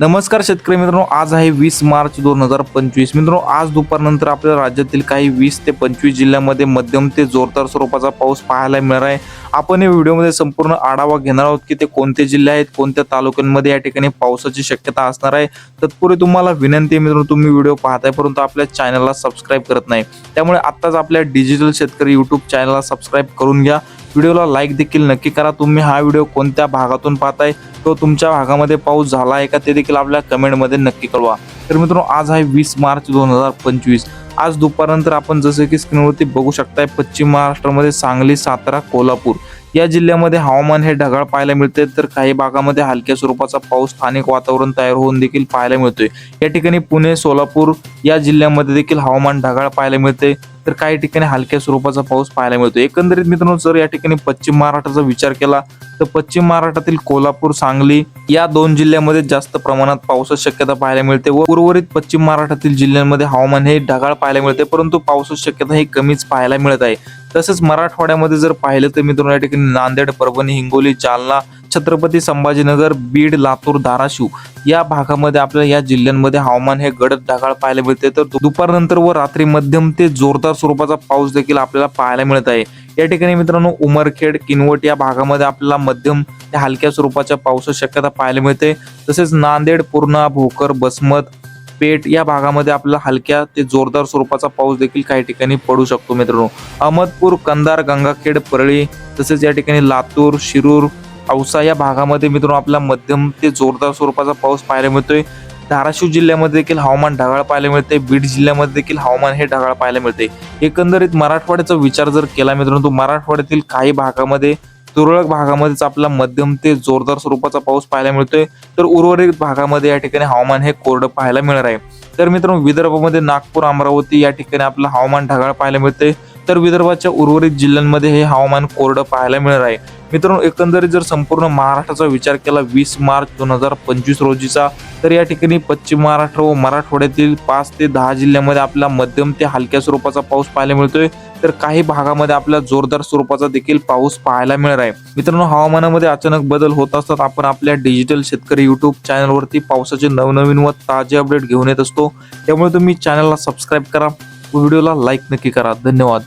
नमस्कार शेतकरी मित्रांनो आज आहे वीस मार्च दोन हजार पंचवीस. मित्रांनो आज दुपारनंतर आपल्या राज्यातील काही वीस ते पंचवीस जिल्ह्यामध्ये मध्यम ते जोरदार स्वरूपाचा पाऊस पाहायला मिळणार आहे. आपण या व्हिडिओमध्ये संपूर्ण आढावा घेणार आहोत की ते कोणते जिल्हे आहेत कोणत्या तालुक्यांमध्ये या ठिकाणी पावसाची शक्यता असणार आहे. तत्पूर्वी तुम्हाला विनंती आहे मित्रांनो तुम्ही व्हिडिओ पाहताय परंतु आपल्या चॅनलला सबस्क्राईब करत नाही. त्यामुळे आत्ताच आपल्या डिजिटल शेतकरी यूट्यूब चॅनलला सबस्क्राईब करून घ्या. व्हिडिओला लाईक देखील नक्की करा. तुम्ही हा व्हिडिओ कोणत्या भागातून पाहताय तो तुमच्या भागामध्ये पाऊस झाला आहे का ते देखील आपल्या कमेंटमध्ये नक्की कळवा. तर मित्रांनो आज आहे वीस मार्च दोन हजार पंचवीस. आज दुपारनंतर आपण जसं की स्क्रीनवरती बघू शकताय पश्चिम महाराष्ट्रामध्ये सांगली सातारा कोल्हापूर. या जिल्ह्यामध्ये हवामान हे ढगाळ पाहायला मिळते तर काही भागामध्ये हलक्या स्वरूपाचा पाऊस स्थानिक वातावरण तयार होऊन देखील पाहायला मिळतोय. या ठिकाणी पुणे सोलापूर या जिल्ह्यामध्ये देखील हवामान ढगाळ पाहायला मिळते तर काही ठिकाणी हलक्या स्वरूपाचा पाऊस पाहायला मिळतो. एकंदरीत मित्रांनो जर या ठिकाणी पश्चिम महाराष्ट्राचा विचार केला तर पश्चिम महाराष्ट्रातील कोल्हापूर सांगली या दोन जिल्ह्यामध्ये जास्त प्रमाणात पावसाची शक्यता पाहायला मिळते व उर्वरित पश्चिम महाराष्ट्रातील जिल्ह्यांमध्ये हवामान हे ढगाळ पाहायला मिळते परंतु पावसाची शक्यता ही कमीच पाहायला मिळत आहे. तसेच मराठवाड्यामध्ये जर पाहिलं तर मित्रांनो या ठिकाणी नांदेड परभणी हिंगोली जालना छत्रपती संभाजीनगर बीड लातूर धाराशिव या भागामध्ये आपल्याला या जिल्ह्यांमध्ये हवामान हे गडद ढगाळ पाहायला मिळते. तर दुपारनंतर व रात्री मध्यम ते जोरदार स्वरूपाचा पाऊस देखील आपल्याला पाहायला मिळत आहे. या ठिकाणी मित्रांनो उमरखेड किनवट या भागामध्ये आपल्याला मध्यम ते हलक्या स्वरूपाच्या पावसाची शक्यता पाहायला मिळते. तसेच नांदेड पूर्णा भोकर बसमत पेठ या भागामध्ये आपल्याला हलक्या ते जोरदार स्वरूपाचा पाऊस देखील काही ठिकाणी पडू शकतो मित्रांनो. अहमदपूर कंधार गंगाखेड परळी तसेच या ठिकाणी लातूर शिरूर औसा या भागामध्ये मित्रांनो आपला मध्यम ते जोरदार स्वरूपाचा पाऊस पाहायला मिळतोय. धाराशिव जिल्ह्यामध्ये देखील हवामान ढगाळ पाहायला मिळते बीड जिल्ह्यामध्ये देखील हवामान हे ढगाळ पाहायला मिळते एकंदरीत मराठवाड्याचा विचार जर केला मित्रांनो मराठवाड्यातील काही भागामध्ये तुरळक भागामध्येच आपला मध्यम ते जोरदार स्वरूपाचा पाऊस पाहायला मिळतोय. तर उर्वरित भागामध्ये या ठिकाणी हवामान हे कोरडं पाहायला मिळणार आहे. तर मित्रांनो विदर्भामध्ये नागपूर अमरावती या ठिकाणी आपलं हवामान ढगाळ पाहायला मिळते तर विदर्भाच्या उर्वरित जिल्ह्यांमध्ये हे हवामान कोरडं पाहायला मिळणार आहे. मित्रांनो एकंदरीत जर संपूर्ण महाराष्ट्राचा विचार केला वीस मार्च दोन हजार पंचवीस रोजीचा तर या ठिकाणी पश्चिम महाराष्ट्र व मराठवाड्यातील पाच ते दहा जिल्ह्यामध्ये आपला मध्यम ते हलक्या स्वरूपाचा पाऊस पाहायला मिळतोय. तर काही भागामध्ये आपल्या जोरदार स्वरूपाचा देखील पाऊस पाहायला मिळणार आहे. मित्रांनो हवामानामध्ये अचानक बदल होत असतात. आपण आपल्या डिजिटल शेतकरी युट्यूब चॅनलवरती पावसाचे नवनवीन व ताजे अपडेट घेऊन येत असतो. त्यामुळे तुम्ही चॅनलला सबस्क्राईब करा व्हिडिओला लाईक नक्की करा. धन्यवाद.